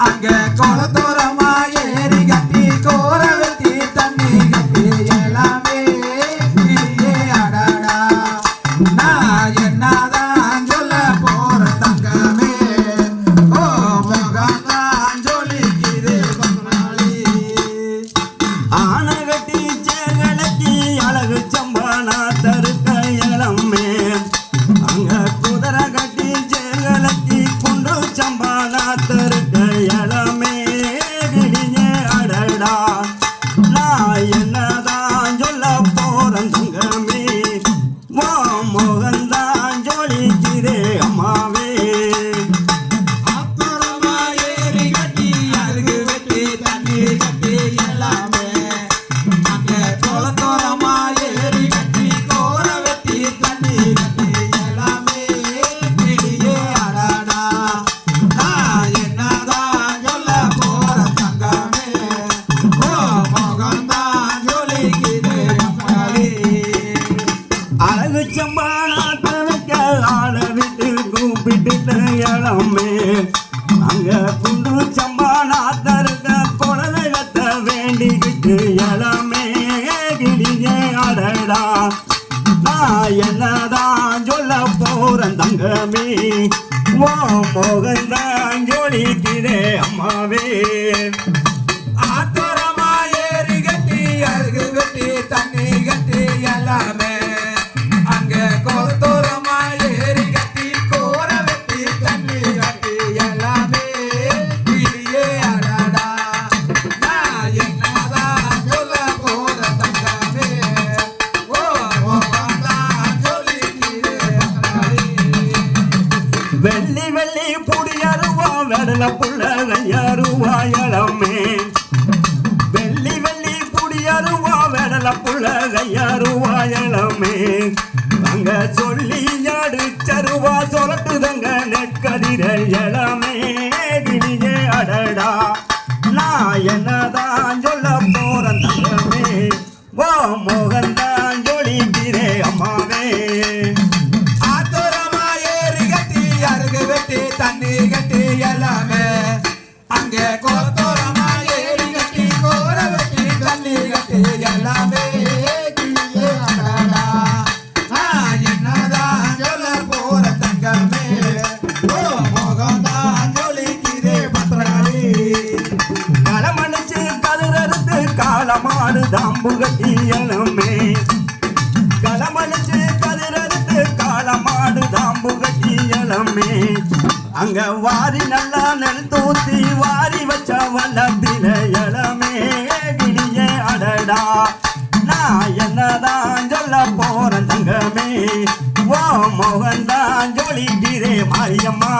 அங்க குளத்தை ರಂಗ அழுச்சம்பானாத்தனுக்கு ஆள விட்டு கூப்பிட்டு இளமே அங்க குண்டு சம்பானாத்தனுக்கு குழந்தை கத்த வேண்டிக்கிட்டு இளமே கிடியே அடடா. நான் என்னதான் சொல்ல போறேன் தங்கமே. ஓ போகந்தான் கடல புள்ளகையாருவாயளமே வெள்ளி வெள்ளி குடியருவா வெடல புள்ளகையாருவாயளமே அங்க சொல்லி யாடு சருவா சொலட்டுதங்க நெற்கதிர இளமே அடடா நான் என்னதான் காலமாடு தாம்புகட்டி எலுமே களமளிச்சு கதிரறுத்து காலமாடு தாம்புகட்டி எலுமே அங்க வாரி நல்லா நெல் தூத்தி வாரி வச்ச வல்லத்தில இளமே கிளியே அடடா. நான் என்னதான் சொல்ல போறேன் தங்கமே ஓ மோகன் தான் ஜொலிக்கிறே மாரியம்மா.